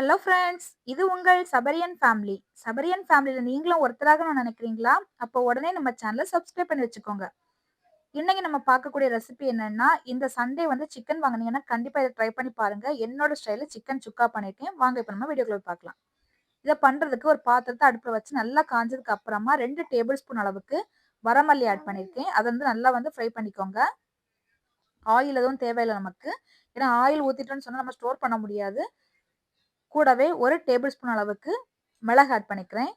Hello friends இது உங்கள் சபரியன் family சபரியன் ஃபேமிலியில் நீங்களும் ஒருத்தராக நான் நினைக்கிறீங்களா? அப்போ உடனே நம்ம சேனலை சப்ஸ்கிரைப் பண்ணி வச்சுக்கோங்க. இன்னைக்கு நம்ம பார்க்கக்கூடிய ரெசிபி என்னன்னா இந்த சண்டே வந்து சிக்கன் வாங்கினீங்கன்னா கண்டிப்பாக இதை ட்ரை பண்ணி பாருங்க. என்னோட ஸ்டைலில் சிக்கன் சுக்கா பண்ணியிருக்கேன் வாங்க இப்போ நம்ம வீடியோக்குள்ள பார்க்கலாம். இதை பண்ணுறதுக்கு ஒரு பாத்திரத்தை அடுப்பில் வச்சு நல்லா காஞ்சதுக்கு அப்புறமா ரெண்டு டேபிள் ஸ்பூன் அளவுக்கு வரமல்லி ஆட் பண்ணியிருக்கேன். அதை வந்து நல்லா வந்து ஃப்ரை பண்ணிக்கோங்க. ஆயில் எதுவும் தேவையில்லை நமக்கு. ஏன்னா ஆயில் ஊற்றிட்டோன்னு சொன்னால் நம்ம ஸ்டோர் பண்ண முடியாது. கூடவே ஒரு டேபிள் ஸ்பூன் அளவுக்கு மிளகு ஆட் பண்ணிக்கிறேன்.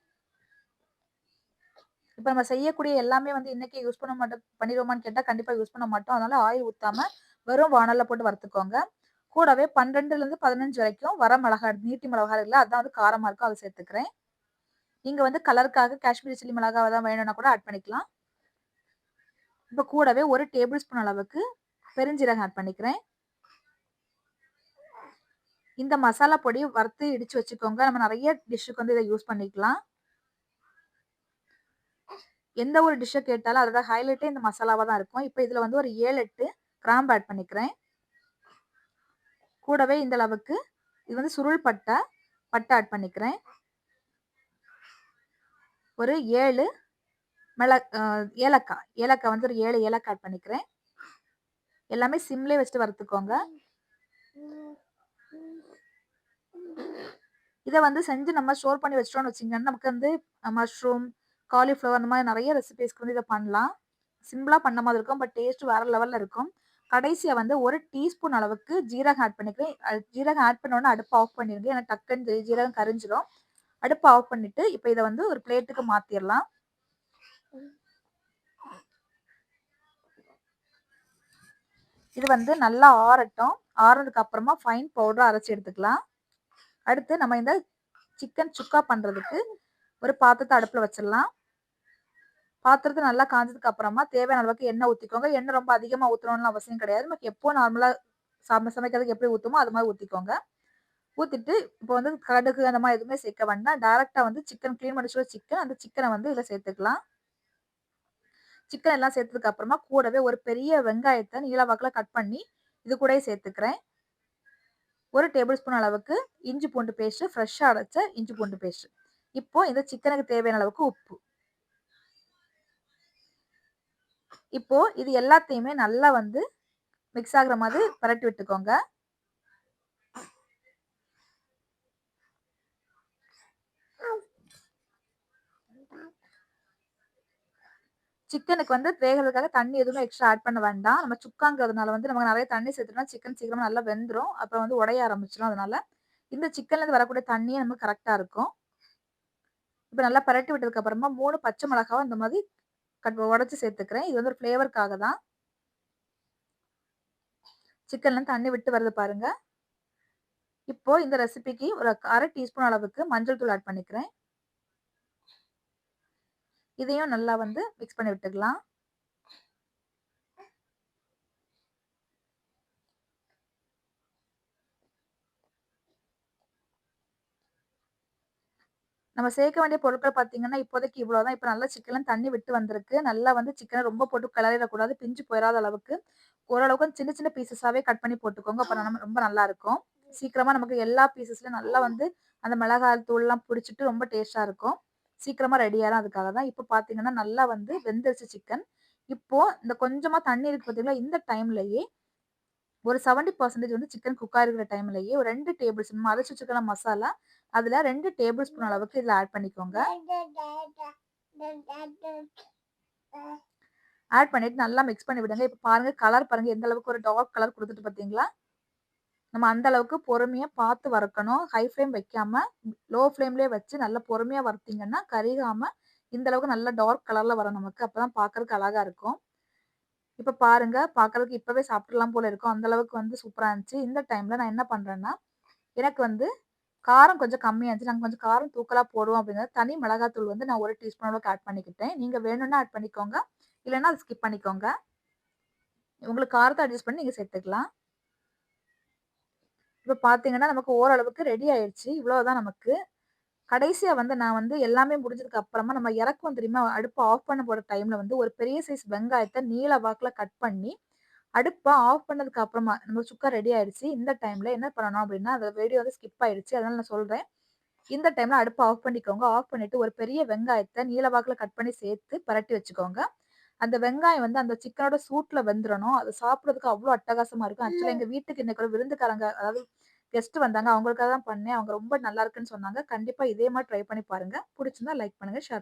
இப்போ நம்ம செய்யக்கூடிய எல்லாமே வந்து இன்னைக்கு யூஸ் பண்ண மாட்டோம் பண்ணிடுவோமான்னு கேட்டால் கண்டிப்பாக யூஸ் பண்ண மாட்டோம். அதனால ஆயில் ஊற்றாம வெறும் வானலில் போட்டு வறுத்துக்கோங்க. கூடவே பன்னெண்டுலேருந்து பதினஞ்சு வரைக்கும் வர மிளகா நீட்டி மிளகா இல்லை அதான் வந்து காரமாக இருக்கும் அதை சேர்த்துக்கிறேன். நீங்கள் வந்து கலருக்காக காஷ்மீரி சில்லி மிளகாவை தான் வேணும்னா கூட ஆட் பண்ணிக்கலாம். இப்போ கூடவே ஒரு டேபிள் ஸ்பூன் அளவுக்கு பெருஞ்சீரகம் ஆட் பண்ணிக்கிறேன். இந்த மசாலா பொடி வறுத்து இடிச்சு வச்சுக்கோங்க. நம்ம நிறைய டிஷ்ஷுக்கு வந்து இதை யூஸ் பண்ணிக்கலாம். எந்த ஒரு டிஷ்ஷை கேட்டாலும் அதோட ஹைலைட்டே இந்த மசாலாவாக தான் இருக்கும். இப்போ இதில் வந்து ஒரு ஏழு எட்டு கிராம்பு ஆட் பண்ணிக்கிறேன். கூடவே இந்த அளவுக்கு இது வந்து சுருள் பட்டை பட்டை ஆட் பண்ணிக்கிறேன். ஒரு ஏழு மிள ஏலக்காய். ஏலக்காய் வந்து ஒரு ஏழு ஏலக்காய் ஆட் பண்ணிக்கிறேன். எல்லாமே சிம்லே வச்சுட்டு வறுத்துக்கோங்க. இதை வந்து செஞ்சு நம்ம ஸ்டோர் பண்ணி வச்சிட்டோம்னு வச்சிங்கன்னா நமக்கு வந்து மஷ்ரூம் காலிஃப்ளவர் அந்த மாதிரி நிறைய ரெசிபிஸ்க்கு வந்து இதை பண்ணலாம். சிம்பிளாக பண்ண மாதிரி இருக்கும் பட் டேஸ்ட் வேற லெவலில் இருக்கும். கடைசியாக வந்து ஒரு டீஸ்பூன் அளவுக்கு ஜீரகம் ஆட் பண்ணிக்கிறேன். ஜீரகம் ஆட் பண்ணோடனே அடுப்பு ஆஃப் பண்ணிடுங்க. ஏன்னா டக்குன்னு ஜீரகம் கரிஞ்சிடும் அடுப்பு ஆஃப் பண்ணிட்டு இப்போ இதை வந்து ஒரு பிளேட்டுக்கு மாற்றிடலாம் இது வந்து நல்லா ஆறட்டும். ஆறுனதுக்கு அப்புறமா ஃபைன் பவுடர் அரைச்சி எடுத்துக்கலாம். அடுத்து நம்ம இந்த சிக்கன் சுக்கா பண்ணுறதுக்கு ஒரு பாத்திரத்தை அடுப்பில் வச்சிடலாம். பாத்திரத்தை நல்லா காஞ்சதுக்கு அப்புறமா தேவையான அளவுக்கு எண்ணெய் ஊற்றிக்கோங்க எண்ணெய் ரொம்ப அதிகமாக ஊற்றணும்னு அவசியம் கிடையாது. நமக்கு எப்போ நார்மலாக சம சமைக்கிறதுக்கு எப்படி ஊற்றுமோ அது மாதிரி ஊற்றிக்கோங்க ஊற்றிட்டு இப்போ வந்து கடுகு அந்த மாதிரி எதுவுமே சேர்க்க வேண்டாம். டேரெக்டாக வந்து சிக்கன் க்ளீன் பண்ணி வச்சுருக்க சிக்கன் அந்த சிக்கனை வந்து இதில் சேர்த்துக்கலாம். சிக்கன் எல்லாம் சேர்த்ததுக்கு அப்புறமா கூடவே ஒரு பெரிய வெங்காயத்தை நீளவாக்கில் கட் பண்ணி இது கூட சேர்த்துக்கிறேன். ஒரு டேபிள் ஸ்பூன் அளவுக்கு இஞ்சி பூண்டு பேஸ்ட்டு ஃப்ரெஷ்ஷாக அரைச்ச இஞ்சி பூண்டு பேஸ்ட் இப்போ இந்த சிக்கனுக்கு தேவையான அளவுக்கு உப்பு. இப்போ இது எல்லாத்தையுமே நல்லா வந்து மிக்ஸ் ஆகுற மாதிரி பரட்டி விட்டுக்கோங்க. சிக்கனுக்கு வந்து வேகிறதுக்காக தண்ணி எதுவுமே எக்ஸ்ட்ரா ஆட் பண்ண வேண்டாம். நம்ம சுக்காங்கிறதுனால வந்து நமக்கு நிறைய தண்ணி சேர்த்துனா சிக்கன் சீக்கிரமாக நல்லா வெந்துடும் அப்புறம் வந்து உடைய ஆரம்பிச்சிடும் அதனால. இந்த சிக்கன்லேருந்து வரக்கூடிய தண்ணியே நமக்கு கரெக்டாக இருக்கும். இப்போ நல்லா பரட்டி விட்டதுக்கு அப்புறமா மூணு பச்சை மிளகாவும் இந்த மாதிரி கட் உடச்சி சேர்த்துக்கிறேன். இது வந்து ஒரு ஃப்ளேவருக்காக தான். சிக்கன்லேருந்து தண்ணி விட்டு வருது பாருங்க. இப்போ இந்த ரெசிபிக்கு ஒரு அரை டீஸ்பூன் அளவுக்கு மஞ்சள் தூள் ஆட் பண்ணிக்கிறேன். இதையும் நல்லா வந்து மிக்ஸ் பண்ணி விட்டுக்கலாம். நம்ம சேர்க்க வேண்டிய பொருட்கள் பார்த்தீங்கன்னா இப்போதைக்கு இவ்வளோதான் இப்போ நல்லா சிக்கன்லாம் தண்ணி விட்டு வந்திருக்கு. நல்லா வந்து சிக்கனை ரொம்ப போட்டு கிளறிடக்கூடாது. பிஞ்சு போயிடாத அளவுக்கு. ஓரளவுக்கு சின்ன சின்ன பீசஸாகவே கட் பண்ணி போட்டுக்கோங்க. அப்போ நம்ம ரொம்ப நல்லா இருக்கும் சீக்கிரமாக நமக்கு எல்லா பீசஸ்லையும் நல்லா வந்து அந்த மிளகாய் தூள்லாம் பிடிச்சிட்டு ரொம்ப டேஸ்ட்டாக இருக்கும். சீக்கிரமாக ரெடியாகும் அதுக்காக தான். இப்போ பார்த்தீங்கன்னா நல்லா வந்து வெந்துருச்சு சிக்கன் இப்போ இந்த கொஞ்சமாக தண்ணி இருக்கு பார்த்தீங்களா இந்த டைம்லயே ஒரு செவன்டி பர்சன்டேஜ் வந்து சிக்கன் குக் ஆகிருக்கிற டைம்லயே ஒரு ரெண்டு டேபிள் ஸ்பூன் அரைச்சி வச்சுக்கலாம் மசாலா அதில் ரெண்டு டேபிள் ஸ்பூன் அளவுக்கு இதில் ஆட் பண்ணிக்கோங்க. ஆட் பண்ணிட்டு நல்லா மிக்ஸ் பண்ணி விடுங்க. இப்போ பாருங்க கலர் பாருங்க எந்த அளவுக்கு ஒரு டார்க் கலர் கொடுத்துட்டு பார்த்தீங்களா நம்ம அந்த அளவுக்கு பொறுமையாக பார்த்து வறுக்கணும். ஹை ஃப்ளேம் வைக்காம லோ ஃப்ளேம்லேயே வச்சு நல்லா பொறுமையாக வறுத்தீங்கன்னா கருகாம இந்த அளவுக்கு நல்லா டார்க் கலரில் வரும் நமக்கு. அப்போ தான் பார்க்கறதுக்கு அழகாக இருக்கும். இப்போ பாருங்க பார்க்கறதுக்கு இப்போவே சாப்பிட்றலாம் போல இருக்கும். அந்த அளவுக்கு வந்து சூப்பராக இருந்துச்சு. இந்த டைமில் நான் என்ன பண்ணுறேன்னா எனக்கு வந்து காரம் கொஞ்சம் கம்மியாக இருந்துச்சு நாங்கள் கொஞ்சம் காரம் தூக்கலாக போடுவோம் அப்படிங்கிறது தனி மிளகாத்தூள் வந்து நான் ஒரு டீஸ்பூன் அளவுக்கு ஆட் பண்ணிக்கிட்டேன். நீங்கள் வேணும்னா ஆட் பண்ணிக்கோங்க. இல்லைன்னா அதை ஸ்கிப் பண்ணிக்கோங்க. உங்களுக்கு காரத்தை அட்ஜஸ்ட் பண்ணி நீங்கள் சேர்த்துக்கலாம். இப்போ பார்த்தீங்கன்னா நமக்கு ஓரளவுக்கு ரெடி ஆயிடுச்சு இவ்வளோதான் நமக்கு. கடைசியாக வந்து நான் வந்து எல்லாமே முடிஞ்சதுக்கு அப்புறமா நம்ம இறக்குவோம் தெரியுமா? அடுப்பை ஆஃப் பண்ண போகிற டைமில் வந்து ஒரு பெரிய சைஸ் வெங்காயத்தை நீல வாக்கில் கட் பண்ணி அடுப்பை ஆஃப் பண்ணதுக்கு அப்புறமா நம்ம சுக்கா ரெடி ஆயிடுச்சு இந்த டைமில் என்ன பண்ணணும் அப்படின்னா அந்த வீடியோ வந்து ஸ்கிப் ஆயிடுச்சு அதனால நான் சொல்கிறேன் இந்த டைமில் அடுப்பை ஆஃப் பண்ணிக்கோங்க. ஆஃப் பண்ணிவிட்டு ஒரு பெரிய வெங்காயத்தை நீளவாக்கில் கட் பண்ணி சேர்த்து பரட்டி வச்சுக்கோங்க. அந்த வெங்காயம் வந்து அந்த சிக்கனோட சூட்ல வெந்துடணும் அது சாப்பிட்றதுக்கு அவ்வளோ அட்டகாசமா இருக்கும். ஆக்சுவலாக எங்க வீட்டுக்கு இன்னைக்கு விருந்துக்காரங்க அதாவது கெஸ்ட் வந்தாங்க. அவங்களுக்காக தான் பண்ணேன். அவங்க ரொம்ப நல்லா இருக்குன்னு சொன்னாங்க. கண்டிப்பா இதே மாதிரி ட்ரை பண்ணி பாருங்க. பிடிச்சிருந்தா லைக் பண்ணுங்க ஷேர் பண்ணுங்க.